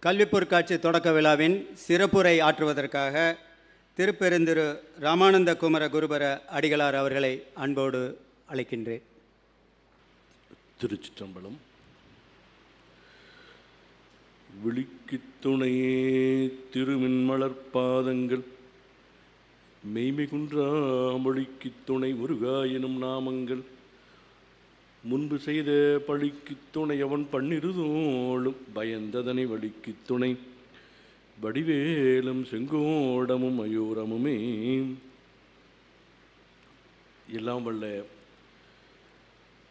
கல்வி பொருட்காட்சி தொடக்க விழாவின் சிறப்புரை ஆற்றுவதற்காக திருப்பெருந்திரு ராமானந்த குமர குருபர அடிகளார் அவர்களை அன்போடு அழைக்கின்றேன். திருச்சிற்றம்பலம். விழிக்கு துணையே திருமின்மலர்பாதங்கள் மெய்மை குன்றா மொழிக்குத் துணை முருகா எனும் நாமங்கள். முன்பு செய்த பழிக்குத் துணை அவன் பன்னிருதோளும் பயந்ததனை வழிக்கு துணை. வடிவேலும் செங்கோடமும் மயூரமுமே. எல்லாம் வல்ல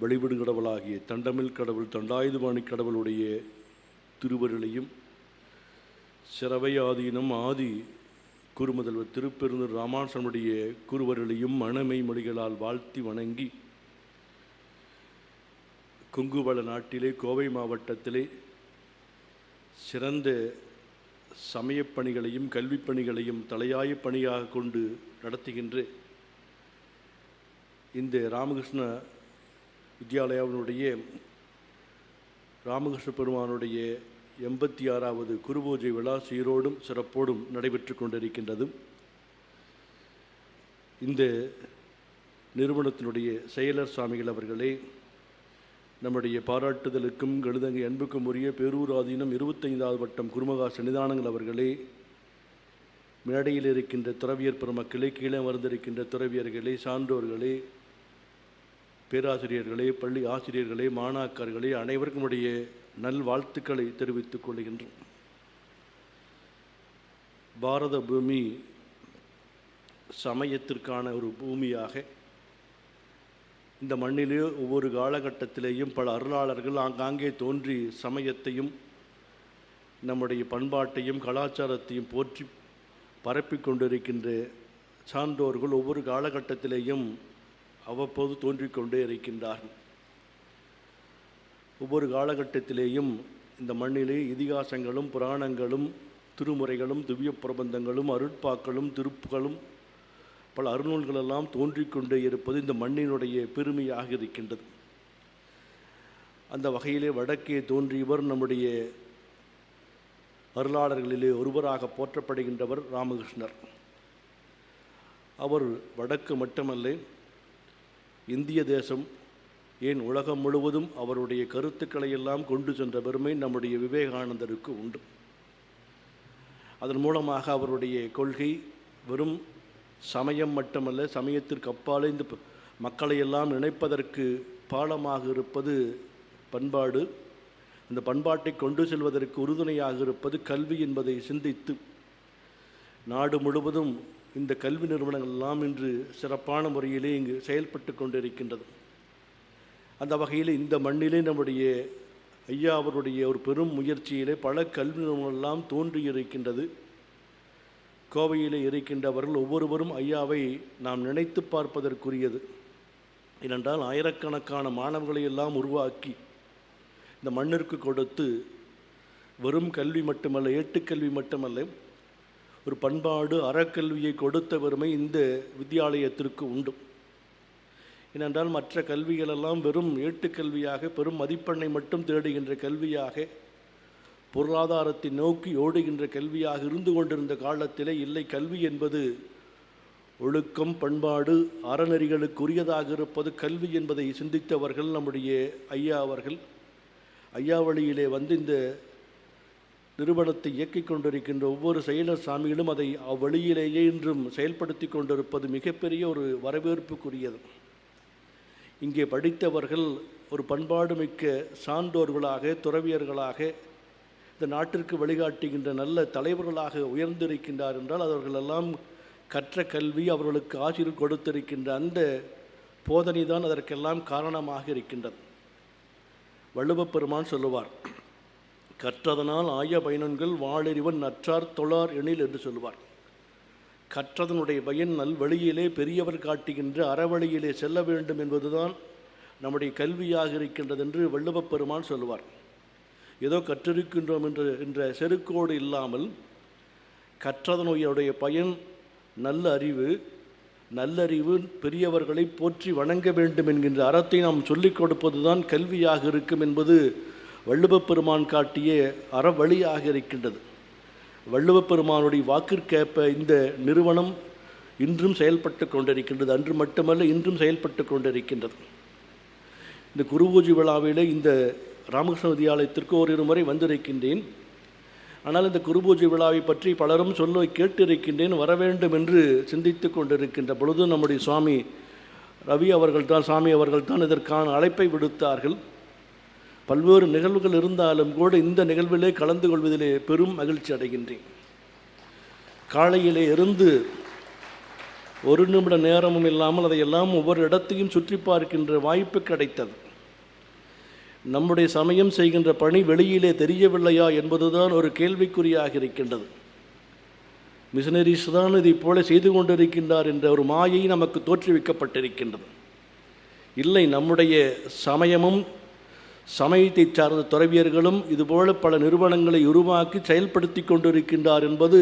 வழிபடு கடவுளாகிய தண்டமிழ் கடவுள் தண்டாயுதபாணி கடவுளுடைய திருவருளையும் சிறவையாதீனம் ஆதி குருமுதல்வர் திருப்பெருந்தூர் ராமானுசனுடைய குருவருளையும் மனமை மொழிகளால் வாழ்த்தி வணங்கி கொங்குவள நாட்டிலே கோவை மாவட்டத்திலே சிறந்த சமயப் பணிகளையும் கல்விப் பணிகளையும் தலையாய பணியாக கொண்டு நடத்துகின்ற இந்த ராமகிருஷ்ண வித்யாலயாவினுடைய ராமகிருஷ்ண பெருமானுடைய எண்பத்தி ஆறாவது குருபூஜை விழா சீரோடும் சிறப்போடும் நடைபெற்று கொண்டிருக்கின்றது. இந்த நிறுவனத்தினுடைய செயலர் சுவாமிகள் அவர்களே நம்முடைய பாராட்டுதலுக்கும் கழுதங்கை அன்புக்கும் உரிய பேரூர் ஆதீனம் இருபத்தைந்தாவது வட்டம் குருமகா சன்னிதானங்கள் அவர்களே. மேடையில் இருக்கின்ற துறவியர் பெருமக்களே கீழே அமர்ந்திருக்கின்ற துறவியர்களே சான்றோர்களே பேராசிரியர்களே பள்ளி ஆசிரியர்களே மாணாக்கர்களே அனைவருக்கும் உடைய நல்வாழ்த்துக்களை தெரிவித்துக் கொள்கின்றோம். பாரத பூமி சமயத்திற்கான ஒரு பூமியாக இந்த மண்ணிலே ஒவ்வொரு காலகட்டத்திலேயும் பல அருளாளர்கள் ஆங்காங்கே தோன்றி சமயத்தையும் நம்முடைய பண்பாட்டையும் கலாச்சாரத்தையும் போற்றி பரப்பி கொண்டிருக்கின்ற சான்றோர்கள் ஒவ்வொரு காலகட்டத்திலேயும் அவ்வப்போது தோன்றிக்கொண்டே இருக்கின்றார்கள். ஒவ்வொரு காலகட்டத்திலேயும் இந்த மண்ணிலே இதிகாசங்களும் புராணங்களும் திருமுறைகளும் திவ்ய பிரபந்தங்களும் அருட்பாக்களும் திருப்புகளும் பல அருநூல்களெல்லாம் தோன்றிக்கொண்டே இருப்பது இந்த மண்ணினுடைய பெருமையாக இருக்கின்றது. அந்த வகையிலே வடக்கே தோன்றியவர் நம்முடைய அருளாளர்களிலே ஒருவராக போற்றப்படுகின்றவர் ராமகிருஷ்ணர். அவர் வடக்கு மட்டுமல்ல இந்திய தேசம் ஏன் உலகம் முழுவதும் அவருடைய கருத்துக்களை எல்லாம் கொண்டு சென்ற பெருமை நம்முடைய விவேகானந்தருக்கு உண்டு. அதன் மூலமாக அவருடைய கொள்கை வெறும் சமயம் மட்டுமல்ல சமயத்திற்கு அப்பாலே இந்த மக்களையெல்லாம் மக்களை எல்லாம் இணைப்பதற்கு பாலமாக இருப்பது பண்பாடு. அந்த பண்பாட்டை கொண்டு செல்வதற்கு உறுதுணையாக இருப்பது கல்வி என்பதை சிந்தித்து நாடு முழுவதும் இந்த கல்வி நிறுவனங்கள் எல்லாம் இன்று சிறப்பான முறையிலே இங்கு செயல்பட்டு கொண்டிருக்கின்றது. அந்த வகையில் இந்த மண்ணிலே நம்முடைய ஐயா அவருடைய ஒரு பெரும் முயற்சியிலே பல கல்வி நிறுவனங்கள் எல்லாம் தோன்றி இருக்கின்றது கோவையிலே இருக்கின்றவர்கள் ஒவ்வொருவரும் ஐயாவை நாம் நினைத்து பார்ப்பதற்குரியது. ஏனென்றால் ஆயிரக்கணக்கான மாணவர்களை எல்லாம் உருவாக்கி இந்த மண்ணிற்கு கொடுத்து வெறும் கல்வி மட்டுமல்ல ஏட்டுக்கல்வி மட்டுமல்ல ஒரு பண்பாடு அறக்கல்வியை கொடுத்த பெருமை இந்த வித்தியாலயத்திற்கு உண்டு. ஏனென்றால் மற்ற கல்விகளெல்லாம் வெறும் ஏட்டுக்கல்வியாக பெரும் மதிப்பெண்ணை மட்டும் தேடுகின்ற கல்வியாக பொருளாதாரத்தை நோக்கி ஓடுகின்ற கல்வியாக இருந்து கொண்டிருந்த காலத்திலே இல்லை. கல்வி என்பது ஒழுக்கம் பண்பாடு அறநெறிகளுக்குரியதாக இருப்பது. கல்வி என்பதை சிந்தித்தவர்கள் நம்முடைய ஐயா அவர்கள் ஐயா வழியிலே வந்து இந்த நிறுவனத்தை இயக்கிக் கொண்டிருக்கின்ற ஒவ்வொரு செயலர் சாமிகளும் அதை அவ்வழியிலேயே இன்றும் செயல்படுத்தி கொண்டிருப்பது மிகப்பெரிய ஒரு வரவேற்புக்குரியது. இங்கே படித்தவர்கள் ஒரு பண்பாடு மிக்க சான்றோர்களாக துறவியர்களாக இந்த நாட்டிற்கு வழிகாட்டுகின்ற நல்ல தலைவர்களாக உயர்ந்திருக்கின்றார் என்றால் அவர்களெல்லாம் கற்ற கல்வி அவர்களுக்கு ஆசிரியர் கொடுத்திருக்கின்ற அந்த போதனை தான் அதற்கெல்லாம் காரணமாக இருக்கின்றது. வள்ளுவப் பெருமான் சொல்லுவார் கற்றதனால் ஆய பயனன்கள் வாழறிவன் நற்றார் தொழார் எனில் என்று சொல்லுவார். கற்றதனுடைய பயன் நல்வழியிலே பெரியவர் காட்டுகின்ற அறவழியிலே செல்ல வேண்டும் என்பதுதான் நம்முடைய கல்வியாக இருக்கின்றது என்று வள்ளுவப் பெருமான் சொல்லுவார். ஏதோ கற்றிருக்கின்றோம் என்ற என்ற செருக்கோடு இல்லாமல் கற்றதனுடைய பயன் நல்ல அறிவு நல்லறிவு பெரியவர்களை போற்றி வணங்க வேண்டும் என்கின்ற அறத்தை நாம் சொல்லிக் கொடுப்பதுதான் கல்வியாக இருக்கும் என்பது வள்ளுவப் பெருமான் காட்டிய அறவழியாக இருக்கின்றது. வள்ளுவப் பெருமானுடைய வாக்கிற்கேற்ப இந்த நிறுவனம் இன்றும் செயல்பட்டு கொண்டிருக்கின்றது. அன்று மட்டுமல்ல இன்றும் செயல்பட்டு கொண்டிருக்கின்றது. இந்த குருபூஜி விழாவிலே இந்த ராமகிருஷ்ண வித்யாலயத்திற்கு ஓரிரு முறை வந்திருக்கின்றேன். ஆனால் இந்த குருபூஜை விழாவை பற்றி பலரும் சொல்ல கேட்டிருக்கின்றேன். வர வேண்டும் என்று சிந்தித்து கொண்டிருக்கின்ற பொழுது நம்முடைய சுவாமி ரவி அவர்கள்தான் சாமி அவர்கள்தான் இதற்கான அழைப்பை விடுத்தார்கள். பல்வேறு நிகழ்வுகள் இருந்தாலும் கூட இந்த நிகழ்விலே கலந்து கொள்வதிலே பெரும் மகிழ்ச்சி அடைகின்றேன். காலையிலே இருந்து ஒரு நிமிட நேரமும் இல்லாமல் அதையெல்லாம் ஒவ்வொரு இடத்தையும் சுற்றி பார்க்கின்ற வாய்ப்பு கிடைத்தது. நம்முடைய சமயம் செய்கின்ற பணி வெளியிலே தெரியவில்லையா என்பதுதான் ஒரு கேள்விக்குறியாக இருக்கின்றது. மிஷனரிஸ் தான் இதை போல செய்து கொண்டிருக்கின்றார் என்ற ஒரு மாயை நமக்கு தோற்றுவிக்கப்பட்டிருக்கின்றது. இல்லை நம்முடைய சமயமும் சமயத்தை சார்ந்த துறவியர்களும் இதுபோல பல நிறுவனங்களை உருவாக்கி செயல்படுத்தி கொண்டிருக்கின்றார் என்பது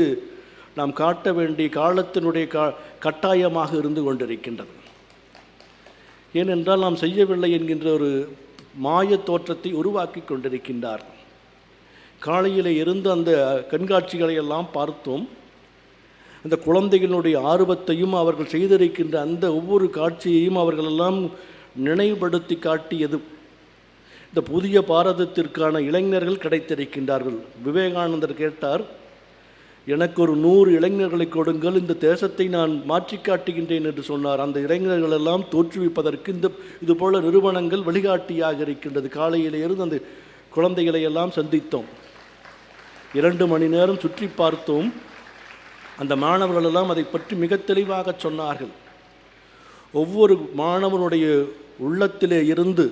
நாம் காட்ட வேண்டிய காலத்தினுடைய கா கட்டாயமாக இருந்து கொண்டிருக்கின்றது. ஏனென்றால் நாம் செய்யவில்லை என்கின்ற ஒரு மாய தோற்றத்தை உருவாக்கி கொண்டிருக்கின்றார். காலையில் இருந்து அந்த கண்காட்சிகளை எல்லாம் பார்த்தோம். அந்த குழந்தைகளுடைய ஆர்வத்தையும் அவர்கள் செய்திருக்கின்ற அந்த ஒவ்வொரு காட்சியையும் அவர்களெல்லாம் நினைவுபடுத்தி காட்டியது. இந்த புதிய பாரதத்திற்கான இளைஞர்கள் கிடைத்திருக்கின்றார்கள். விவேகானந்தர் கேட்டார் எனக்கு ஒரு நூறு இளைஞர்களை கொடுங்கள் இந்த தேசத்தை நான் மாற்றி காட்டுகின்றேன் என்று சொன்னார். அந்த இளைஞர்கள் எல்லாம் தோற்றுவிப்பதற்கு இந்த இதுபோல நிறுவனங்கள் வழிகாட்டியாக இருக்கின்றது. காலையிலிருந்து அந்த குழந்தைகளை எல்லாம் சந்தித்தோம். இரண்டு மணி நேரம் சுற்றி பார்த்தோம். அந்த மாணவர்கள் எல்லாம் அதை பற்றி மிக தெளிவாக சொன்னார்கள். ஒவ்வொரு மாணவனுடைய உள்ளத்திலே இருந்து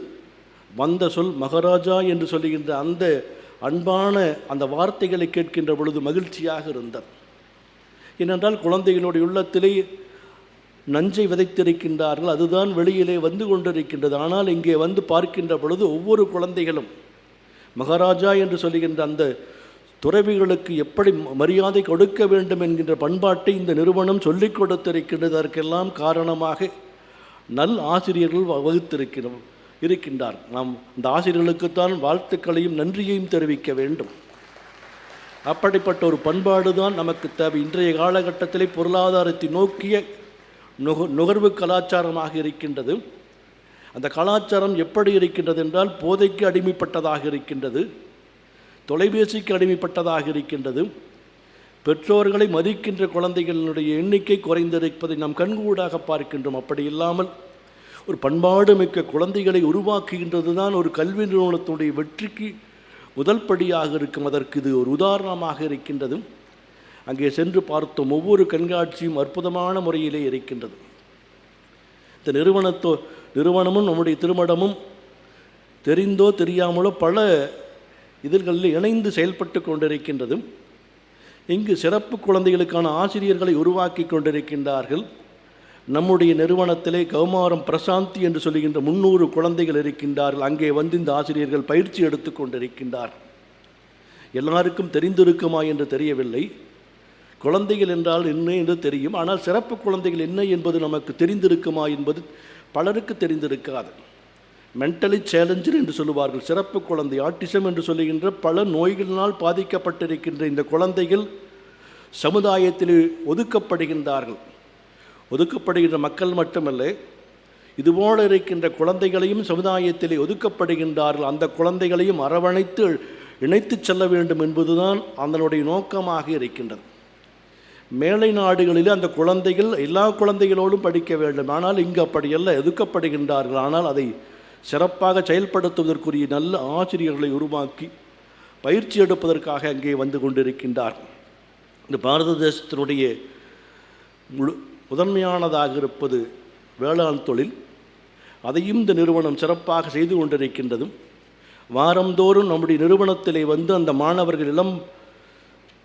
வந்த சொல் மகாராஜா என்று சொல்லுகின்ற அந்த அன்பான அந்த வார்த்தைகளை கேட்கின்ற பொழுது மகிழ்ச்சியாக இருந்தார் ஏனென்றால் குழந்தைகளுடைய உள்ளத்திலே நஞ்சை விதைத்திருக்கின்றார்கள். அதுதான் வெளியிலே வந்து கொண்டிருக்கின்றது. ஆனால் இங்கே வந்து பார்க்கின்ற பொழுது ஒவ்வொரு குழந்தைகளும் மகாராஜா என்று சொல்லுகின்ற அந்த துறவிகளுக்கு எப்படி மரியாதை கொடுக்க வேண்டும் என்கின்ற பண்பாட்டை இந்த நிறுவனம் சொல்லிக் கொடுத்திருக்கின்றது அதற்கெல்லாம் காரணமாக நல் ஆசிரியர்கள் வகுத்திருக்கிறோம். இருக்கின்றார். நாம் இந்த ஆசிரியர்களுக்குத்தான் வாழ்த்துக்களையும் நன்றியையும் தெரிவிக்க வேண்டும். அப்படிப்பட்ட ஒரு பண்பாடு தான் நமக்கு தேவை. இன்றைய காலகட்டத்திலே பொருளாதாரத்தை நோக்கிய நுக நுகர்வு கலாச்சாரமாக இருக்கின்றது. அந்த கலாச்சாரம் எப்படி இருக்கின்றது என்றால் போதைக்கு அடிமைப்பட்டதாக இருக்கின்றது. தொலைபேசிக்கு அடிமைப்பட்டதாக இருக்கின்றது. பெற்றோர்களை மதிக்கின்ற குழந்தைகளினுடைய எண்ணிக்கை குறைந்திருப்பதை நாம் கண்கூடாக பார்க்கின்றோம். அப்படி இல்லாமல் ஒரு பண்பாடு மிக்க குழந்தைகளை உருவாக்குகின்றது தான் ஒரு கல்வி நிறுவனத்துடைய வெற்றிக்கு முதல் படியாக இருக்கும் அதற்கு இது ஒரு உதாரணமாக இருக்கின்றது. அங்கே சென்று பார்த்தோம் ஒவ்வொரு கண்காட்சியும் அற்புதமான முறையிலே இருக்கின்றது. இந்த நிறுவனத்தோ நிறுவனமும் நம்முடைய திருமணமும் தெரிந்தோ தெரியாமலோ பல இதழ்களில் இணைந்து செயல்பட்டு கொண்டிருக்கின்றது. இங்கு சிறப்பு குழந்தைகளுக்கான ஆசிரியர்களை உருவாக்கி கொண்டிருக்கின்றார்கள். நம்முடைய நிறுவனத்திலே கௌமாரம் பிரசாந்தி என்று சொல்லுகின்ற முன்னூறு குழந்தைகள் இருக்கின்றார்கள். அங்கே வந்து இந்த ஆசிரியர்கள் பயிற்சி எடுத்து கொண்டிருக்கின்றார். எல்லாருக்கும் தெரிந்திருக்குமா என்று தெரியவில்லை. குழந்தைகள் என்றால் என்ன என்று தெரியும். ஆனால் சிறப்பு குழந்தைகள் என்ன என்பது நமக்கு தெரிந்திருக்குமா என்பது பலருக்கு தெரிந்திருக்காது. மென்டலி சேலஞ்சர் என்று சொல்லுவார்கள். சிறப்பு குழந்தை ஆட்டிசம் என்று சொல்லுகின்ற பல நோய்களினால் பாதிக்கப்பட்டிருக்கின்ற இந்த குழந்தைகள் சமுதாயத்தில் ஒதுக்கப்படுகின்றார்கள். ஒதுக்கப்படுகின்ற மக்கள் மட்டுமல்ல இதுபோல இருக்கின்ற குழந்தைகளையும் சமுதாயத்திலே ஒதுக்கப்படுகின்றார்கள். அந்த குழந்தைகளையும் அரவணைத்து இணைத்துச் செல்ல வேண்டும் என்பதுதான் அதனுடைய நோக்கமாக இருக்கின்றது. மேலை நாடுகளில் அந்த குழந்தைகள் எல்லா குழந்தைகளோடும் படிக்க வேண்டும். ஆனால் இங்கு அப்படியல்ல எதுக்கப்படுகின்றார்கள் ஆனால் அதை சிறப்பாக செயல்படுத்துவதற்குரிய நல்ல ஆசிரியர்களை உருவாக்கி பயிற்சி எடுப்பதற்காக அங்கே வந்து கொண்டிருக்கின்றார் இந்த பாரத தேசத்தினுடைய முழு முதன்மையானதாக இருப்பது வேளாண் தொழில். அதையும் இந்த நிறுவனம் சிறப்பாக செய்து கொண்டிருக்கின்றதும் வாரந்தோறும் நம்முடைய நிறுவனத்திலே வந்து அந்த மாணவர்கள் இளம்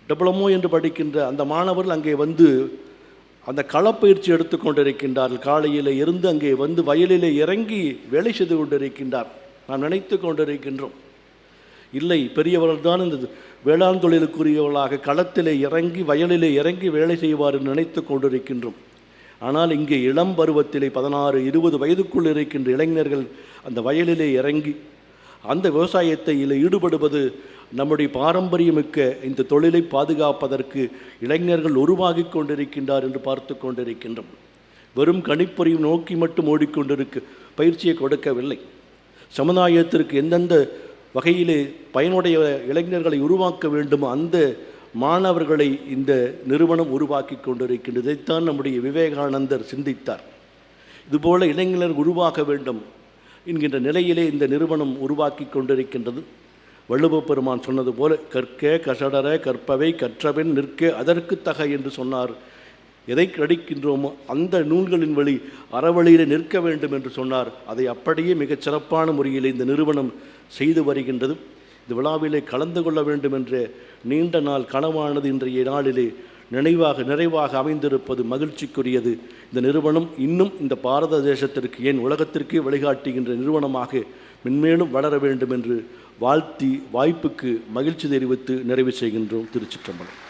டிப்ளமோ என்று படிக்கின்ற அந்த மாணவர்கள் அங்கே வந்து அந்த களப்பயிற்சி எடுத்துக்கொண்டிருக்கின்றார்கள் காலையில் இருந்து அங்கே வந்து வயலிலே இறங்கி வேலை செய்து கொண்டிருக்கின்றார். நாம் நினைத்து கொண்டிருக்கின்றோம். இல்லை பெரியவர்கள் தான் இந்த வேளாண் தொழிலுக்குரியவர்களாக களத்திலே இறங்கி வயலிலே இறங்கி வேலை செய்வார் என்று நினைத்து கொண்டிருக்கின்றோம். ஆனால் இங்கே இளம் பருவத்திலே பதினாறு இருபது வயதுக்குள் இருக்கின்ற இளைஞர்கள் அந்த வயலிலே இறங்கி அந்த விவசாயத்தில் ஈடுபடுவது நம்முடைய பாரம்பரியமிக்க இந்த தொழிலை பாதுகாப்பதற்கு இளைஞர்கள் உருவாகி கொண்டிருக்கின்றார் என்று பார்த்து கொண்டிருக்கின்றோம். வெறும் கணிப்பொறியும் நோக்கி மட்டும் ஓடிக்கொண்டிருக்கு பயிற்சியை கொடுக்கவில்லை. சமுதாயத்திற்கு எந்தெந்த வகையிலே பயனுடைய இளைஞர்களை உருவாக்க வேண்டுமோ அந்த மாணவர்களை இந்த நிறுவனம் உருவாக்கி கொண்டிருக்கின்றது. இதைத்தான் நம்முடைய விவேகானந்தர் சிந்தித்தார். இதுபோல இளைஞர்கள் உருவாக வேண்டும் என்கின்ற நிலையிலே இந்த நிறுவனம் உருவாக்கி கொண்டிருக்கின்றது. வள்ளுவ பெருமான் சொன்னது போல கற்க கசடர கற்பவை கற்றவன் நிற்க அதற்கு தக என்று சொன்னார். எதை கடிக்கின்றோமோ அந்த நூல்களின் வழி அறவழியிலே நிற்க வேண்டும் என்று சொன்னார். அதை அப்படியே மிகச் சிறப்பான முறையில் இந்த நிறுவனம் செய்து வருகின்றது. இந்த விழாவிலே கலந்து கொள்ள வேண்டும் என்ற நீண்ட நாள் கனவானது இன்றைய நாளிலே நினைவாக நிறைவாக அமைந்திருப்பது மகிழ்ச்சிக்குரியது. இந்த நிறுவனம் இன்னும் இந்த பாரத தேசத்திற்கு ஏன் உலகத்திற்கே வழிகாட்டுகின்ற நிறுவனமாக மென்மேலும் வளர வேண்டும் என்று வாழ்த்தி வாய்ப்புக்கு மகிழ்ச்சி தெரிவித்து நிறைவு செய்கின்றோம். திருச்சிற்றம்பலம்.